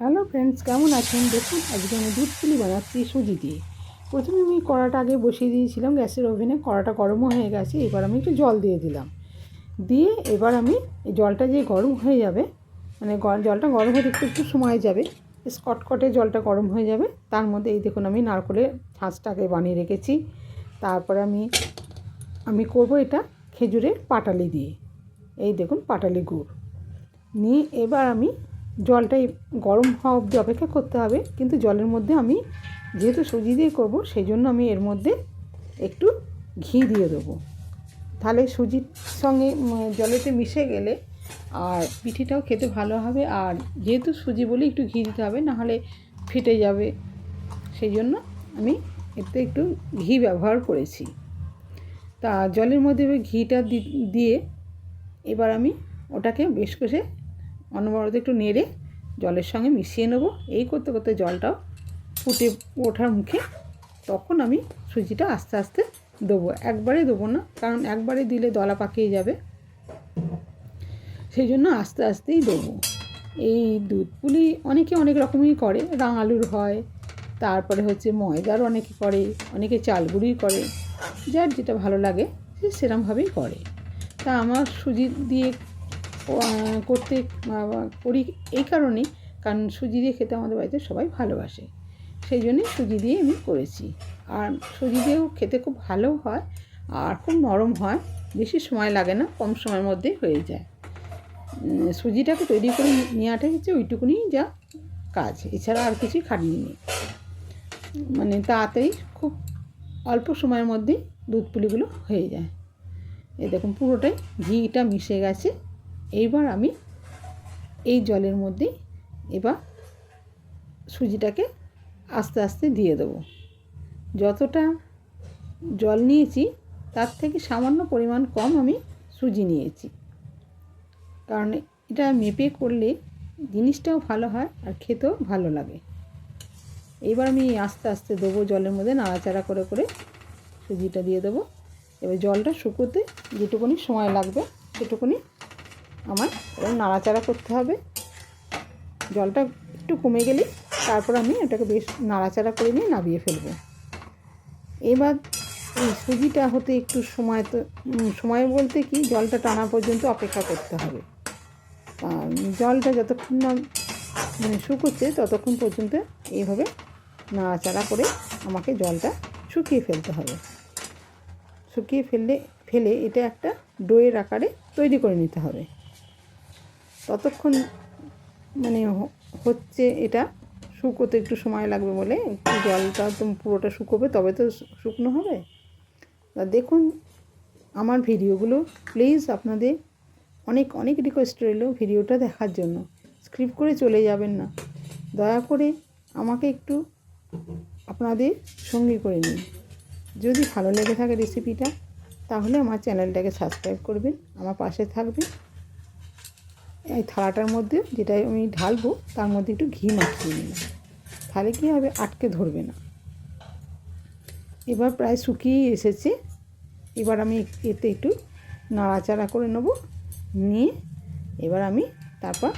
Hello friends, কেমন আছেন? দেখুন, আজকে আমি দুধ পুলি বানাচ্ছি সুজি দিয়ে। প্রথমে আমি কড়াটা আগে বসিয়ে দিয়েছিলাম, গ্যাসের ওভেনে। কড়াটা গরমও হয়ে গেছে, এবার আমি একটু জল দিয়ে দিলাম। দিয়ে এবার আমি জলটা যে গরম হয়ে যাবে মানে জলটা গরম হতে একটু একটু সময় যাবে, স্কটকটে জলটা গরম হয়ে যাবে। তার মধ্যে এই দেখুন, আমি নারকলের ছাঁচটাকে বানিয়ে রেখেছি। তারপরে আমি আমি করব এটা খেজুরের পাটালি দিয়ে। এই দেখুন, পাটালি গুড়। নিয়ে এবার আমি জলটাই গরম হওয়া অবধি অপেক্ষা করতে হবে। কিন্তু জলের মধ্যে আমি যেহেতু সুজি দিয়ে করব, সেই জন্য আমি এর মধ্যে একটু ঘি দিয়ে দেবো। তাহলে সুজির সঙ্গে জলেতে মিশে গেলে আর পিঠিটাও খেতে ভালো হবে। আর যেহেতু সুজি বলে একটু ঘি দিতে হবে, নাহলে ফেটে যাবে। সেই জন্য আমি এতে একটু ঘি ব্যবহার করেছি। তা জলের মধ্যে ঘিটা দিয়ে এবার আমি ওটাকে বেশ করে অনবরত একটু নেড়ে জলের সঙ্গে মিশিয়ে নেব। এই করতে করতে জলটাও ফুটে ওঠার মুখে তখন আমি সুজিটা আস্তে আস্তে দেবো। একবারে দেবো না, কারণ একবারে দিলে দলা পাকিয়ে যাবে। সেই জন্য আস্তে আস্তেই দেবো। এই দুধ পুলি অনেকে অনেক রকমই করে। রাঙালুর হয়, তারপরে হচ্ছে ময়দার অনেকে করে, অনেকে চালগুড়ির করে। যার যেটা ভালো লাগে সে সেরমভাবেই করে। তা আমার সুজি দিয়ে করতে করি এই কারণেই, কারণ সুজি দিয়ে খেতে আমাদের বাড়িতে সবাই ভালোবাসে। সেই জন্যই সুজি দিয়ে আমি করেছি। আর সুজি দিয়েও খেতে খুব ভালো হয় আর খুব নরম হয়, বেশি সময় লাগে না, কম সময়ের মধ্যে হয়ে যায়। সুজিটাকে তৈরি করে নেওয়াটা হচ্ছে ওইটুকুনি যা কাজ। এছাড়া আর কিছুই খাটনি নেই। মানে তাড়াতাড়ি খুব অল্প সময়ের মধ্যেই দুধ পুলিগুলো হয়ে যায়। এই দেখুন পুরোটাই ঘিটা মিশে গেছে। এইবার আমি এই জলের মধ্যে এবার সুজিটাকে আস্তে আস্তে দিয়ে দেবো। যতটা জল নিয়েছি, তার থেকে সামান্য পরিমাণ কম আমি সুজি নিয়েছি। কারণ এটা মেপে করলে জিনিসটাও ভালো হয় আর খেতেও ভালো লাগে। এবার আমি আস্তে আস্তে দেবো জলের মধ্যে, নাড়াচাড়া করে করে সুজিটা দিয়ে দেবো। এবার জলটা শুকোতে যেটুকুনি সময় লাগবে, সেটুকুনি আমার এরকম নাড়াচাড়া করতে হবে। জলটা একটু কমে গেলে তারপর আমি এটাকে বেশ নাড়াচাড়া করে নিয়ে নামিয়ে ফেলব। এবার এই সুজিটা হতে একটু সময় তো সময় বলতে কি, জলটা টানা পর্যন্ত অপেক্ষা করতে হবে। জলটা যতক্ষণ না মানে শুকোচ্ছে ততক্ষণ পর্যন্ত এইভাবে নাড়াচাড়া করে আমাকে জলটা শুকিয়ে ফেলতে হবে। শুকিয়ে ফেললে, ফেলে এটা একটা ডোয়ের আকারে তৈরি করে নিতে হবে। ততক্ষণ মানে হচ্ছে এটা। শুকোতে একটু সময় লাগবে বলে একটু জলটা তো পুরোটা শুকোবে, তবে তো শুকনো হবে। তা দেখুন, আমার ভিডিওগুলো প্লিজ আপনাদের অনেক অনেক রিকোয়েস্ট রইল ভিডিওটা দেখার জন্য। স্ক্রিপ্ট করে চলে যাবেন না। দয়া করে আমাকে একটু আপনাদের সঙ্গী করে নিন। যদি ভালো লেগে থাকে রেসিপিটা তাহলে আমার চ্যানেলটাকে সাবস্ক্রাইব করবেন, আমার পাশে থাকবেন। এই থালাটার মধ্যে যেটা আমি ঢালবো, তার মধ্যে একটু ঘি মাখিয়ে নিলাম তাহলে কী হবে? আটকে ধরবে না। এবার প্রায় শুকিয়ে এসেছে। এবার আমি এতে একটু নাড়াচাড়া করে নেব। নিয়ে এবার আমি তারপর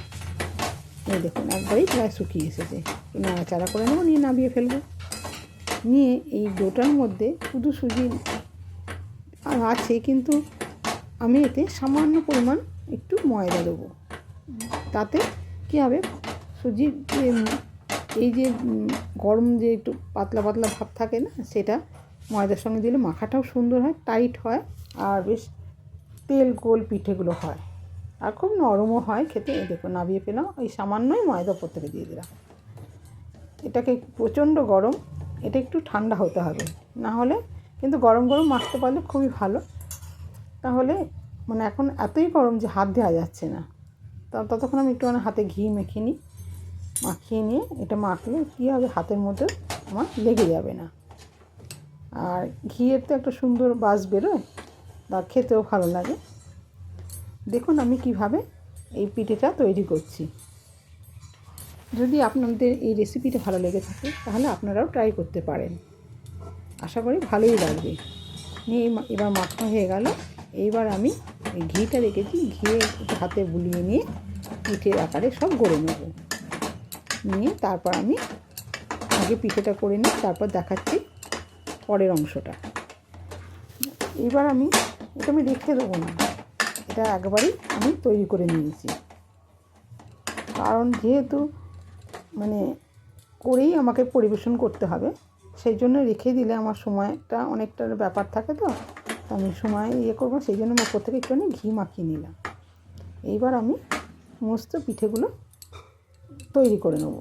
এই দেখুন, একবারই প্রায় শুকিয়ে এসেছে। নাড়াচাড়া করে নেব, নিয়ে নামিয়ে ফেলব। নিয়ে এই ডোটার মধ্যে শুধু সুজি আর আছে, কিন্তু আমি এতে সামান্য পরিমাণ একটু ময়দা দেবো। তাতে কী হবে? সুজির এই যে গরম যে একটু পাতলা পাতলা ভাব থাকে না, সেটা ময়দার সঙ্গে দিলে মাখাটাও সুন্দর হয় টাইট হয়, আর বেশ তেল গোল পিঠেগুলো হয়। আর খুব নরমও হয় খেতে। দেখো নাবিয়ে পেলাম। ওই সামান্যই ময়দা পত্রে দিয়ে দিলাম। এটাকে প্রচণ্ড গরম, এটা একটু ঠান্ডা হতে হবে। না হলে কিন্তু গরম গরম মাখতে পারলে খুবই ভালো। তাহলে মানে এখন এতই গরম যে হাত দেওয়া যাচ্ছে না। ততক্ষণ আমি একটু মানে হাতে ঘি মেখে নিই। মাখিয়ে নিয়ে এটা মাখলে কী হবে? হাতের মধ্যে আমার লেগে যাবে না। আর ঘিয়ের তো একটা সুন্দর বাস বেরোয় বা খেতেও ভালো লাগে। দেখুন আমি কীভাবে এই পিঠেটা তৈরি করছি। যদি আপনাদের এই রেসিপিটা ভালো লেগে থাকে, তাহলে আপনারাও ট্রাই করতে পারেন। আশা করি ভালোই লাগবে। নিয়ে এবার মাখা হয়ে গেল। এইবার আমি ঘিটা রেখেছি, ঘিয়ে হাতে বুলিয়ে নিয়ে পিঠের আকারে সব গড়ে নেব। নিয়ে তারপর আমি আগে পিঠেটা করে নিই, তারপর দেখাচ্ছি পরের অংশটা। এবার আমি, এটা আমি রেখে দেবো না, এটা একবারই আমি তৈরি করে নিয়েছি। কারণ যেহেতু মানে করেই আমাকে পরিবেশন করতে হবে, সেই জন্য রেখে দিলে আমার সময়টা অনেকটা ব্যাপার থাকে তো। তো আমি সময় ইয়ে করব, সেই জন্য আমি ওপর থেকে একটুখানি ঘি মাখিয়ে নিলাম। এইবার আমি সমস্ত পিঠেগুলো তৈরি করে নেব।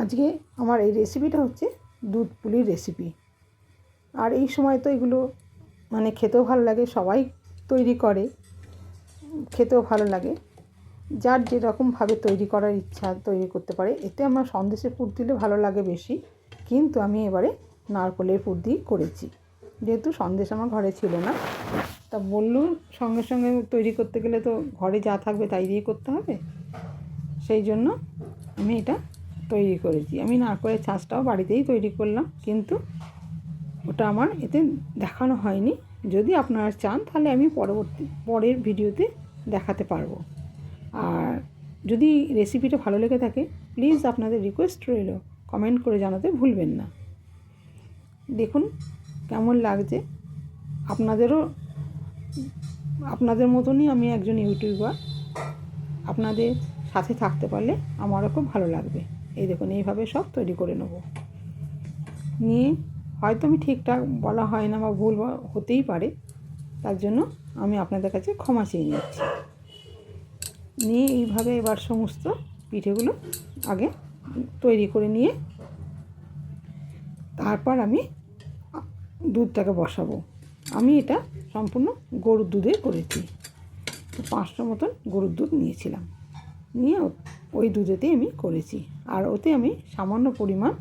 আজকে আমার এই রেসিপিটা হচ্ছে দুধ পুলির রেসিপি আর এই সময় তো এগুলো মানে খেতেও ভালো লাগে, সবাই তৈরি করে, খেতেও ভালো লাগে। যার যেরকমভাবে তৈরি করার ইচ্ছা তৈরি করতে পারে, এতে আমার সন্দেশের পুর দিলে ভালো লাগে বেশি। কিন্তু আমি এবারে নারকলের পুর দিয়ে করেছি। যেহেতু সন্দেশ আমার ঘরে ছিল না, তা বললুম সঙ্গে সঙ্গে তৈরি করতে গেলে তো ঘরে যা থাকবে তাই দিয়ে করতে হবে। সেই জন্য আমি এটা তৈরি করেছি। আমি নারকলের ছাঁচটাও বাড়িতেই তৈরি করলাম, কিন্তু ওটা আমার এতে দেখানো হয়নি। যদি আপনারা চান তাহলে আমি পরবর্তী, পরের ভিডিওতে দেখাতে পারব। আর যদি রেসিপিটা ভালো লেগে থাকে, প্লিজ আপনাদের রিকোয়েস্ট রইল, কমেন্ট করে জানাতে ভুলবেন না। দেখুন কেমন লাগছে? আপনাদেরও, আপনাদের মতনই আমি একজন ইউটিউবার। আপনাদের সাথে থাকতে পারলে আমারও খুব ভালো লাগবে। এই দেখুন, এইভাবে সব তৈরি করে নেব। নিয়ে হয়তো আমি ঠিকঠাক বলা হয় না বা ভুল হতেই পারে, তার জন্য আমি আপনাদের কাছে ক্ষমা চেয়ে নিচ্ছি। নিয়ে এইভাবে এবার সমস্ত পিঠেগুলো আগে তৈরি করে নিয়ে, তারপর আমি দুধটাকে বসাবো। আমি এটা সম্পূর্ণ গরুর দুধে করেছি। তো পাঁচশো মতন গরুর দুধ নিয়েছিলাম। নিয়ে ওই দুধেতেই আমি করেছি। আর ওতে আমি সামান্য পরিমাণ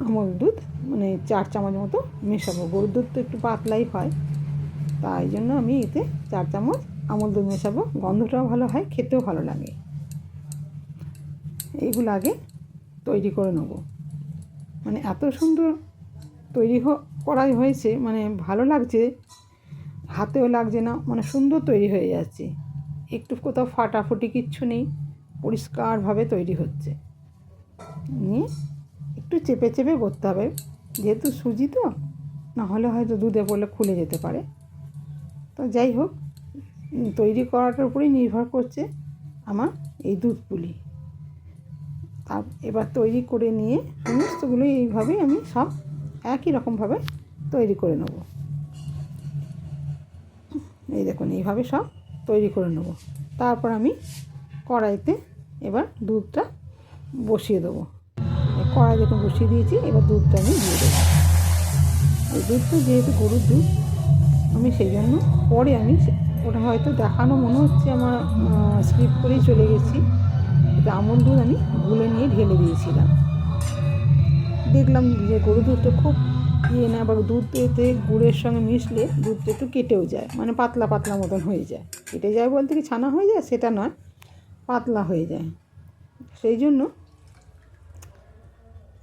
আমল দুধ মানে চার চামচ মতো মেশাবো। গরুর দুধ তো একটু পাতলাই হয়। তাই জন্য আমি এতে চার চামচ আমল দুধ মেশাবো। গন্ধটাও ভালো হয়, খেতেও ভালো লাগে। এইগুলো আগে তৈরি করে নেব। মানে এত সুন্দর তৈরি করাই হয়েছে মানে ভালো লাগছে, হাতেও লাগছে না মানে সুন্দর তৈরি হয়ে যাচ্ছে। একটু কোথাও ফাটাফুটি কিচ্ছু নেই, পরিষ্কারভাবে তৈরি হচ্ছে। নিয়ে একটু চেপে চেপে করতে হবে, যেহেতু সুজি তো, না হলে হয়তো দুধে পড়লে খুলে যেতে পারে। তো যাই হোক, তৈরি করাটার উপরেই নির্ভর করছে আমার এই দুধ পুলি তার এবার তৈরি করে নিয়ে সমস্তগুলো এইভাবেই আমি সব একই রকমভাবে তৈরি করে নেব। এই দেখুন, এইভাবে সব তৈরি করে নেব। তারপর আমি কড়াইতে এবার দুধটা বসিয়ে দেবো। কড়াই দেখুন বসিয়ে দিয়েছি, এবার দুধটা আমি দিয়ে দেবো। এই দুধটা যেহেতু গরুর দুধ, আমি সেই জন্য পরে আমি ওটা হয়তো দেখানো মনে হচ্ছে আমার স্কিপ করেই চলে গেছি। এটা আমল দুধ আমি গুলে নিয়ে ঢেলে দিয়েছিলাম। দেখলাম যে গরু দুধটা খুব ইয়ে না আবার দুধ এতে গুড়ের সঙ্গে মিশলে দুধটা একটু কেটেও যায় মানে পাতলা পাতলা মতন হয়ে যায়। কেটে যায় বলতে কি ছানা হয়ে যায়? সেটা নয়, পাতলা হয়ে যায়। সেই জন্য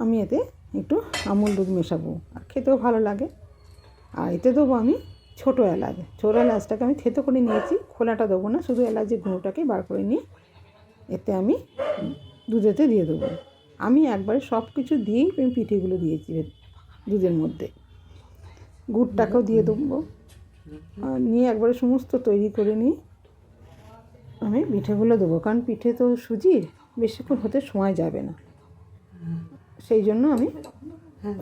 আমি এতে একটু আমুল দুধ মেশাবো, আর খেতেও ভালো লাগে। আর এতে দেবো আমি ছোটো এলাচ। ছোটো এলাচটাকে আমি থেতো করে নিয়েছি, খোলাটা দেবো না, শুধু এলাচের গুঁড়োটাকে বার করে নিয়ে এতে আমি দুধেতে দিয়ে দেবো। আমি একবারে সব কিছু দিয়েই আমি পিঠেগুলো দিয়েছি দুধের মধ্যে। গুড়টাকেও দিয়ে দেবো। নিয়ে একবারে সমস্ত তৈরি করে নিয়ে আমি পিঠেগুলো দেবো। কারণ পিঠে তো সুজির, বেশিক্ষণ হতে সময় যাবে না। সেই জন্য আমি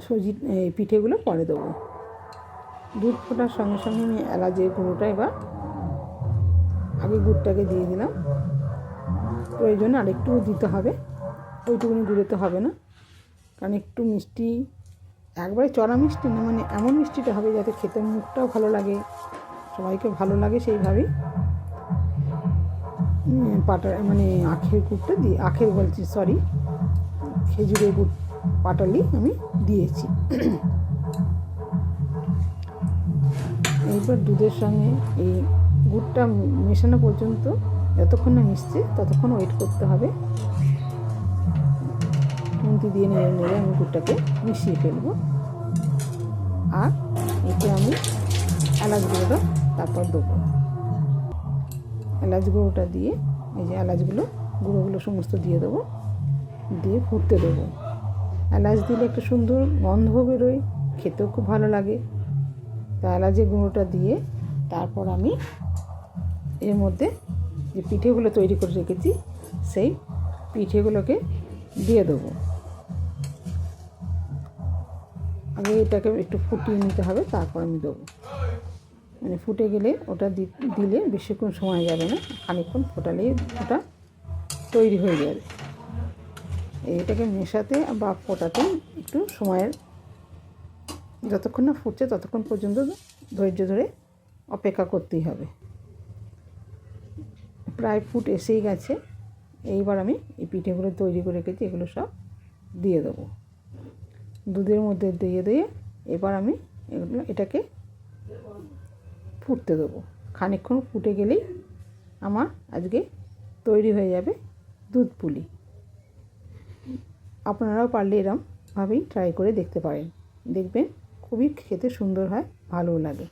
সুজি পিঠেগুলো পরে দেবো। দুধ ফোটার সঙ্গে সঙ্গে আমি এলাচের গুঁড়োটা এবার আগে গুড়টাকে দিয়ে দিলাম। প্রয়োজনে আরেকটু দিতে হবে। ওইটুকুনি গুঁড়োতে হবে না। কারণ একটু মিষ্টি একবারে চড়া মিষ্টি না মানে এমন মিষ্টিটা হবে যাতে খেতে মুখটাও ভালো লাগে সবাইকে ভালো লাগে সেইভাবেই। উম, পাটা মানে আখের গুড়টা দিয়ে আখের বলছি সরি খেজুরের গুড় পাটালি আমি দিয়েছি। এইবার দুধের সঙ্গে এই গুড়টা মেশানো পর্যন্ত যতক্ষণ না মিশছে ততক্ষণ ওয়েট করতে হবে। খুন্তি দিয়ে নেড়ে নেড়ে আমি গুড়টাকে মিশিয়ে ফেলব। আর এতে আমি এলাচ গুঁড়োটা তারপর দেবো। এলাচ গুঁড়োটা দিয়ে এই যে এলাচগুলো গুঁড়োগুলো সমস্ত দিয়ে দেবো, দিয়ে ফুটতে দেবো। এলাচ দিলে একটা সুন্দর গন্ধ বেরোয়, খেতেও খুব ভালো লাগে। তা এলাচের গুঁড়োটা দিয়ে তারপর আমি এর মধ্যে যে পিঠেগুলো তৈরি করে রেখেছি, সেই পিঠেগুলোকে দিয়ে দেবো। আগে এটাকে একটু ফুটিয়ে নিতে হবে, তারপর আমি দেবো। মানে ফুটে গেলে ওটা দিলে বেশিক্ষণ সময় যাবে না, খানিকক্ষণ ফোটালেই ওটা তৈরি হয়ে যাবে। এটাকে মেশাতে বা ফোটাতে একটু সময়ের, যতক্ষণ না ফুটছে ততক্ষণ পর্যন্ত ধৈর্য ধরে অপেক্ষা করতেই হবে। প্রায় ফুট এসেই গেছে, এইবার আমি এই পিঠেগুলো তৈরি করে রেখেছি, এগুলো সব দিয়ে দেবো। দুধের মধ্যে দিয়ে দিয়ে এবার আমি এগুলো এটাকে ফুটতে দেবো। খানিকক্ষণ ফুটে গেলেই আমার আজকে তৈরি হয়ে যাবে দুধ পুলি। আপনারাও পারলে এরমভাবেই ট্রাই করে দেখতে পারেন। দেখবেন খুবই খেতে সুন্দর হয়, ভালোও লাগে।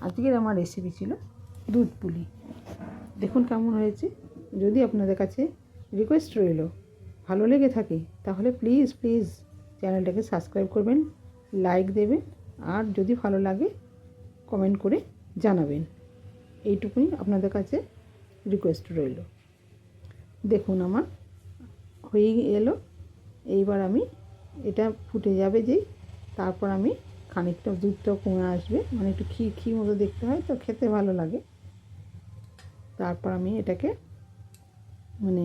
আজকের আমার রেসিপি ছিল দুধ পুলি। দেখুন কেমন হয়েছে। যদি আপনাদের কাছে রিকোয়েস্ট রইল, ভালো লেগে থাকে, তাহলে প্লিজ প্লিজ চ্যানেলটাকে সাবস্ক্রাইব করবেন, লাইক দেবেন আর যদি ভালো লাগে কমেন্ট করে জানাবেন। এইটুকুনি আপনাদের কাছে রিকোয়েস্ট রইল। দেখুন আমার, হয়ে এলো এইবার আমি এটা ফুটে যাবে যেই তারপর আমি খানিকটা দুধটাও কমে আসবে মানে একটু ক্ষীর ক্ষীর মতো দেখতে হয় তো খেতে ভালো লাগে। তারপর আমি এটাকে মানে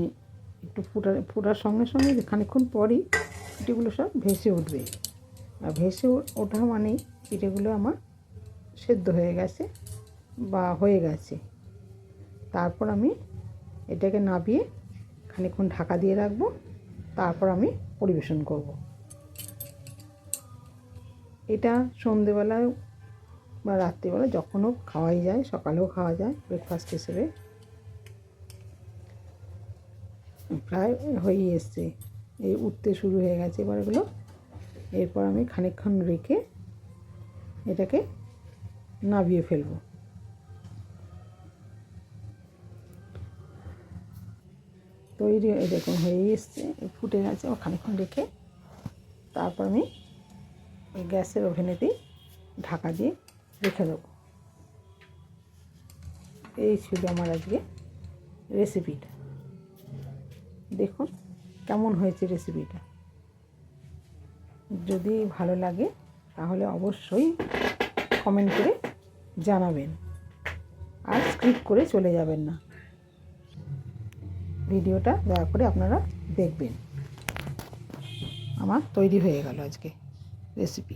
একটু ফোটার ফোটার সঙ্গে সঙ্গে খানিকক্ষণ পরই পিঠেগুলো সব ভেসে উঠবে। আর ভেসে ওঠা মানেই পিঠেগুলো আমার সেদ্ধ হয়ে গেছে বা হয়ে গেছে। তারপর আমি এটাকে নাবিয়ে খানিকক্ষণ ঢাকা দিয়ে রাখব। তারপর আমি পরিবেশন করব। এটা সন্ধেবেলায় বা রাত্রিবেলা যখনও খাওয়াই যায়, সকালেও খাওয়া যায় ব্রেকফাস্ট হিসেবে। প্রায় হয়েই এসছে। এই উঠতে শুরু হয়ে গেছে এবার এগুলো এরপর আমি খানিকক্ষণ রেখে এটাকে নাবিয়ে ফেলব। তৈরি এই দেখুন, হয়ে এসছে, ফুটে গেছে খানিকক্ষণ রেখে তারপর আমি ওই গ্যাসের ওভেনেতেই ঢাকা দিয়ে রেখে দেবো। এই ছিল আমার আজকে রেসিপিটা দেখুন। কেমন হয়েছে রেসিপিটা যদি ভালো লাগে, তাহলে অবশ্যই কমেন্ট করে জানাবেন। আর স্ক্রিপ্ট করে চলে যাবেন না। ভিডিওটা দয়া করে আপনারা দেখবেন। আমার তৈরি হয়ে গেল আজকে রেসিপি